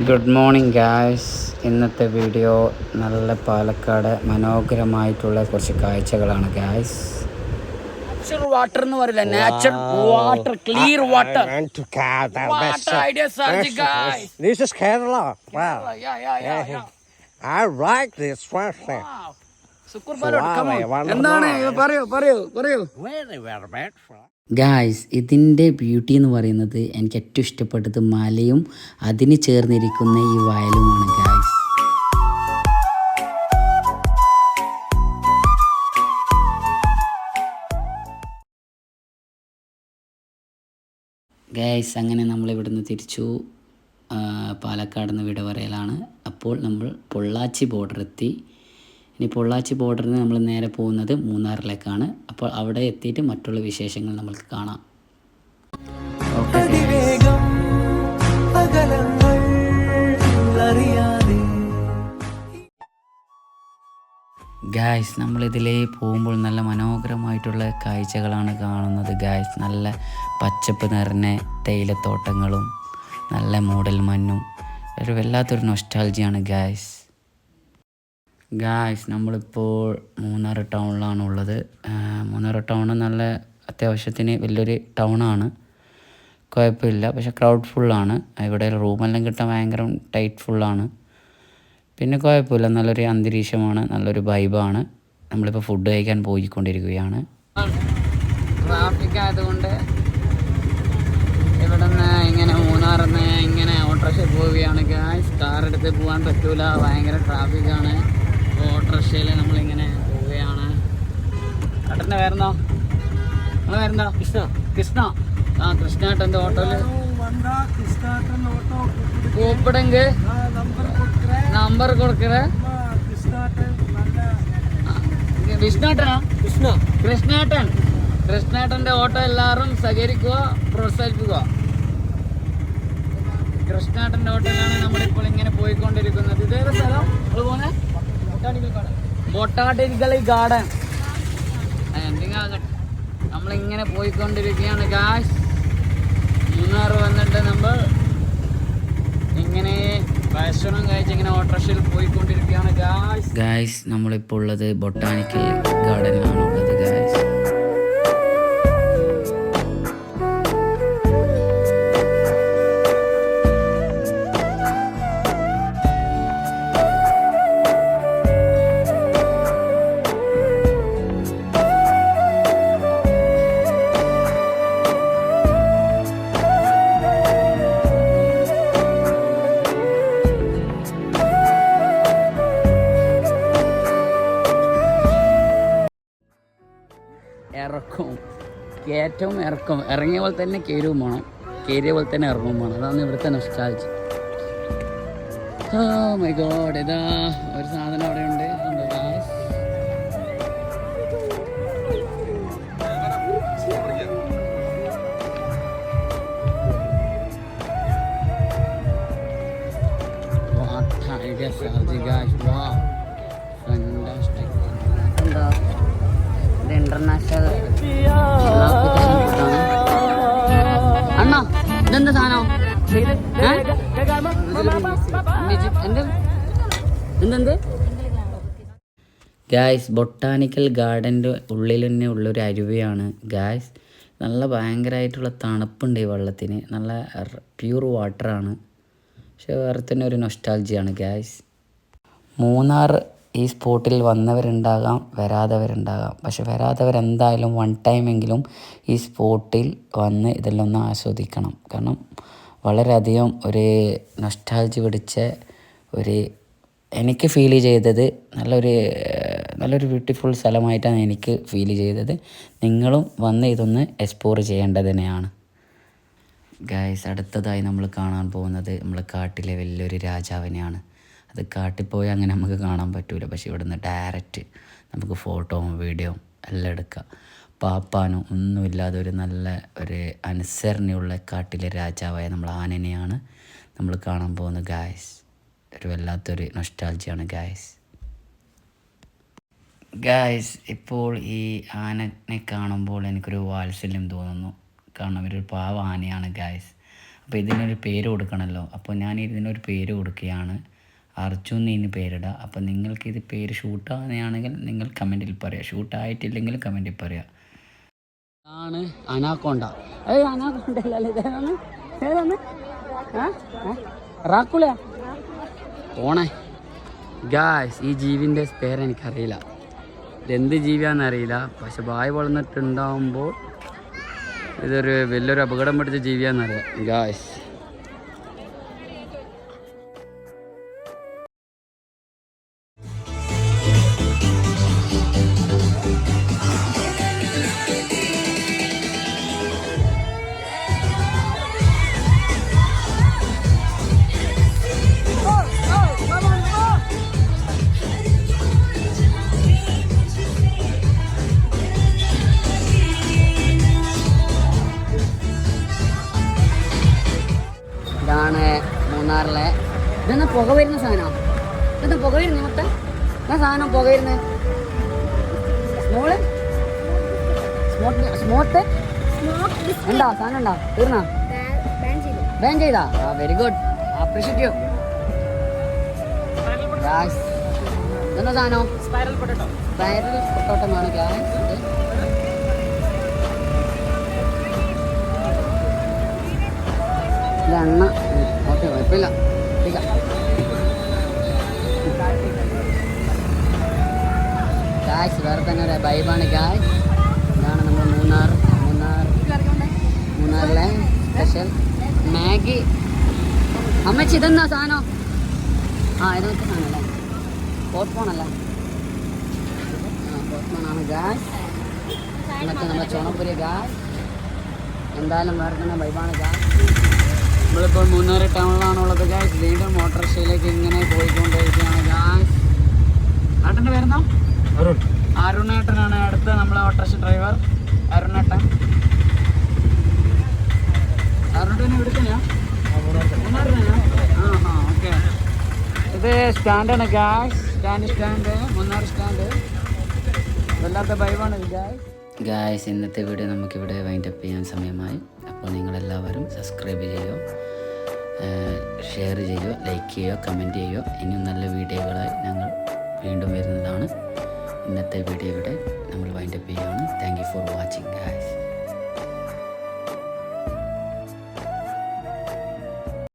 Good morning guys ഇന്നത്തെ video നല്ല പാലക്കാട് മനോഹരമായിട്ടുള്ള കുറച്ച് കാഴ്ചകളാണ് ഗായ്സ് വാട്ടർ എന്ന് പറയില്ല? നാച്ചുറൽ വാട്ടർ ക്ലിയർ വാട്ടർ എന്താണ് പറയൂ പറയൂ പറയൂ. ഗായ്സ് ഇതിന്റെ ബ്യൂട്ടി എന്ന് പറയുന്നത് എനിക്ക് ഏറ്റവും ഇഷ്ടപ്പെട്ടത് മലയും അതിന് ചേർന്നിരിക്കുന്ന ഈ വയലുമാണ് ഗായ്സ് ഗായ്സ് അങ്ങനെ നമ്മൾ ഇവിടുന്ന് തിരിച്ചു പാലക്കാട് നിന്ന് വിട അപ്പോൾ നമ്മൾ പൊള്ളാച്ചി ബോർഡർ എത്തി. ഇനി പൊള്ളാച്ചി ബോർഡറിൽ നിന്ന് നമ്മൾ നേരെ പോകുന്നത് മൂന്നാറിലേക്കാണ്. അപ്പോൾ അവിടെ എത്തിയിട്ട് മറ്റുള്ള വിശേഷങ്ങൾ നമുക്ക് കാണാം. ഓക്കെ ഗായ്സ് നമ്മളിതിലേ പോകുമ്പോൾ നല്ല മനോഹരമായിട്ടുള്ള കാഴ്ചകളാണ് കാണുന്നത് ഗായ്സ് നല്ല പച്ചപ്പ് നിറഞ്ഞ തേയിലത്തോട്ടങ്ങളും നല്ല മൂടൽ മഞ്ഞും ഒരു വല്ലാത്തൊരു നൊസ്റ്റാൾജിയാണ് ഗായ്സ് ഗായ്സ് നമ്മളിപ്പോൾ മൂന്നാർ ടൗണിലാണ് ഉള്ളത് മൂന്നാർ ടൗൺ നല്ല അത്യാവശ്യത്തിന് വലിയൊരു ടൗണാണ്. കുഴപ്പമില്ല. പക്ഷെ ക്രൗഡ് ഫുള്ളാണ് ഇവിടെ റൂമെല്ലാം കിട്ടാൻ ഭയങ്കര ടൈറ്റ് ഫുള്ളാണ് പിന്നെ കുഴപ്പമില്ല. നല്ലൊരു അന്തരീക്ഷമാണ്. നല്ലൊരു വൈബാണ് നമ്മളിപ്പോൾ ഫുഡ് കഴിക്കാൻ പോയിക്കൊണ്ടിരിക്കുകയാണ്. ട്രാഫിക് ആയതുകൊണ്ട് ഇവിടെ നിന്ന് ഇങ്ങനെ മൂന്നാറിൽ നിന്ന് ഇങ്ങനെ ഓട്ടോറിക്ഷ പോവുകയാണ്. ഗായ്സ് കാർ എടുത്ത് പോകാൻ പറ്റൂല. ഭയങ്കര ട്രാഫിക്കാണ് ഓട്ടോറിക്ഷയിൽ നമ്മളിങ്ങനെ പോവുകയാണ്. കട്ടന്റെ പേരെന്താ? നിങ്ങൾ പേരെന്താ? കൃഷ്ണ. കൃഷ്ണ. ആ കൃഷ്ണേട്ടന്റെ ഓട്ടോയിൽ കൂപ്പിടെങ്കിൽ നമ്പർ കൊടുക്കറേ വിഷ്ണുട്ടനാ കൃഷ്ണ. കൃഷ്ണേട്ടൻ. കൃഷ്ണേട്ടന്റെ ഓട്ടോ എല്ലാവരും സഹകരിക്കുക പ്രോത്സാഹിപ്പിക്കുക. കൃഷ്ണേട്ടന്റെ ഓട്ടോയിലാണ് നമ്മളിപ്പോൾ ഇങ്ങനെ പോയിക്കൊണ്ടിരിക്കുന്നത്. ഇതേത് സ്ഥലം? നിങ്ങൾ പോന്നെ ബൊട്ടാട്ടിക്കൽ ഗാർഡൻ. നമ്മളിങ്ങനെ പോയിക്കൊണ്ടിരിക്കുകയാണ് കാശ് മൂന്നാർ വന്നിട്ട് നമ്മൾ ഇങ്ങനെ ഭക്ഷണം കഴിച്ച് ഇങ്ങനെ ഓട്ടോറിക്ഷയിൽ പോയിക്കൊണ്ടിരിക്കുകയാണ് ഗായ്സ് ഗായ്സ് നമ്മളിപ്പോൾ ഉള്ളത് ബൊട്ടാണിക്കൽ ഗാർഡനിലാണ് ഉള്ളത് ഗായ്സ് ഇറക്കും. കയറ്റവും ഇറക്കും. ഇറങ്ങിയ പോലെ തന്നെ കയറും വേണം. കയറിയ പോലെ തന്നെ ഇറങ്ങും വേണം. അതാണ് ഇവിടുത്തെ നഷ്ടാഴ്ച മൈ ഗോഡ് ഇതാ ഒരു സാധനം അവിടെ ഉണ്ട്. Yes, I'll nostalgy, guys. Wow. International അണ്ണ ഇതെന്താ സാധനം? എന്തെന്ത് ഗായ്സ് ബൊട്ടാനിക്കൽ ഗാർഡന്റെ ഉള്ളിൽ തന്നെ ഉള്ളൊരു അരുവിയാണ്. ഗായ്സ് നല്ല ഭയങ്കരമായിട്ടുള്ള തണുപ്പുണ്ട് ഈ വെള്ളത്തിന്. നല്ല പ്യൂർ വാട്ടറാണ് പക്ഷെ വേറെ തന്നെ ഒരു നൊസ്റ്റാൾജിയാണ് ഗായ്സ് മൂന്നാർ ഈ സ്പോട്ടിൽ വന്നവരുണ്ടാകാം വരാത്തവരുണ്ടാകാം. പക്ഷെ വരാത്തവരെന്തായാലും വൺ ടൈമെങ്കിലും ഈ സ്പോട്ടിൽ വന്ന് ഇതെല്ലാം ഒന്ന് ആസ്വദിക്കണം. കാരണം വളരെയധികം ഒരു നൊസ്റ്റാൾജി പിടിച്ച ഒരു എനിക്ക് ഫീൽ ചെയ്തത് നല്ലൊരു നല്ലൊരു ബ്യൂട്ടിഫുൾ സ്ഥലമായിട്ടാണ് എനിക്ക് ഫീൽ ചെയ്തത്. നിങ്ങളും വന്ന് ഇതൊന്ന് എക്സ്പ്ലോർ ചെയ്യേണ്ടത് തന്നെയാണ്. ഗായ്സ് അടുത്തതായി നമ്മൾ കാണാൻ പോകുന്നത് നമ്മൾ കാട്ടിലെ വലിയൊരു രാജാവിനെയാണ്. അത് കാട്ടിപ്പോയാൽ പോയി അങ്ങനെ നമുക്ക് കാണാൻ പറ്റൂല. പക്ഷെ നിന്ന് ഡയറക്റ്റ് നമുക്ക് ഫോട്ടോയും വീഡിയോയും എല്ലാം എടുക്കാം. പാപ്പാനും ഒന്നുമില്ലാതെ ഒരു നല്ല ഒരു അനുസരണയുള്ള കാട്ടിലെ രാജാവായ നമ്മൾ ആനനെയാണ് നമ്മൾ കാണാൻ പോകുന്ന ഗായസ് ഒരു വല്ലാത്തൊരു നൊസ്റ്റാൾജിയാണ് ഗായസ് ഗായസ് ഇപ്പോൾ ഈ ആനനെ കാണുമ്പോൾ എനിക്കൊരു വാത്സല്യം തോന്നുന്നു. കാരണം ഒരു പാവ ആനയാണ് ഗായസ് അപ്പോൾ ഇതിനൊരു പേര് കൊടുക്കണമല്ലോ അപ്പോൾ ഞാൻ ഇതിനൊരു പേര് കൊടുക്കുകയാണ്. അർജുൻ എന്ന് പേരിടുക അപ്പോൾ നിങ്ങൾക്ക് ഇത് പേര് ഷൂട്ടാകുന്നതാണെങ്കിൽ നിങ്ങൾ കമന്റിൽ പറയുക ഷൂട്ടായിട്ടില്ലെങ്കിൽ കമന്റിൽ പറയുക ആണ് അനാക്കോണ്ട. ഏയ് അനാക്കോണ്ട അല്ലേ ഇതേതാണ്? ഏതാണ്? റാക്കുളയാ? പോണേ ഗായ്സ് ഈ ജീവിന്റെ പേരെനിക്കറിയില്ല ഇതെന്ത് ജീവിയാന്ന് അറിയില്ല. പക്ഷെ വായ് വളർന്നിട്ടുണ്ടാവുമ്പോൾ ഇതൊരു വലിയൊരു അപകടം പിടിച്ച ജീവിയാണെന്നറിയാം ഗായ്സ് പുക വരുന്ന സാധനമാണ് ഇതെന്നാ പുക വരുന്ന മൊത്തം? എന്നാ സാധനം പുക വരുന്നത് സ്മോൾ സ്മോട്ട് സ്മോട്ട്? ഉണ്ടോ? സാധനം ഉണ്ടോ? തീർന്നാ? ബാൻ ചെയ്താ. ആ വെരി ഗുഡ് അപ്രീഷിയേറ്റ് യു ഇതെന്താ സാധനം? സ്പൈറൽ പൊട്ടോട്ടോ സ്പൈറൽ പൊട്ടോട്ടോ എന്നാണ് ഗായ്സ് ഇത് എണ്ണ. ഓക്കെ കുഴപ്പമില്ല. ഗായ്സ് വേറെ തന്നെ ഒരു വൈബാണ് ഗായ്സ് ഇതാണ് നമ്മൾ മൂന്നാർ മൂന്നാർ മൂന്നാറിലെ സ്പെഷ്യൽ മാഗി. അമ്മച്ചി ഇതെന്നാ സാധനം? ആ ഇത് മറ്റേ സാധനം അല്ലേ? ഫോൺ ആണ് ഗായ്സ് എന്നിട്ട് നമ്മുടെ ചോണപ്പുരി ഗായ്സ് എന്തായാലും വേറെ തന്നെ വൈബാണ് ഗായ്സ് നമ്മളിപ്പോൾ മൂന്നാർ ടൗണിലാണുള്ളത് ഗായ്സ് വീണ്ടും മോട്ടോർ ഓട്ടോറിക്ഷയിലേക്ക് ഇങ്ങനെ പോയിക്കൊണ്ടിരിക്കുകയാണ് ഗായ്സ് ഏട്ടന്റെ പേരെന്താ അരുൺ അരുണേട്ടനാണ് അടുത്ത നമ്മളെ ഓട്ടോറിക്ഷ ഡ്രൈവർ. അരുണേട്ടൻ. ആ ഓക്കെ. ഇത് സ്റ്റാൻഡാണ് guys stand stand. Munnar stand. വല്ലാത്ത ബൈവാണ് ഗ്യാസ് ഗായ്സ് ഇന്നത്തെ വീഡിയോ നമുക്കിവിടെ വൈൻഡപ്പ് ചെയ്യാൻ സമയമായി. അപ്പോൾ നിങ്ങളെല്ലാവരും സബ്സ്ക്രൈബ് ചെയ്യുക ഷെയർ ചെയ്യുക ലൈക്ക് ചെയ്യുക കമന്റ് ചെയ്യുക ഇനിയും നല്ല വീഡിയോകളായി ഞങ്ങൾ വീണ്ടും വരുന്നതാണ്. ഇന്നത്തെ വീഡിയോ ഇവിടെ നമ്മൾ വൈൻഡപ്പ് ചെയ്യുകയാണ്. Thank you for watching guys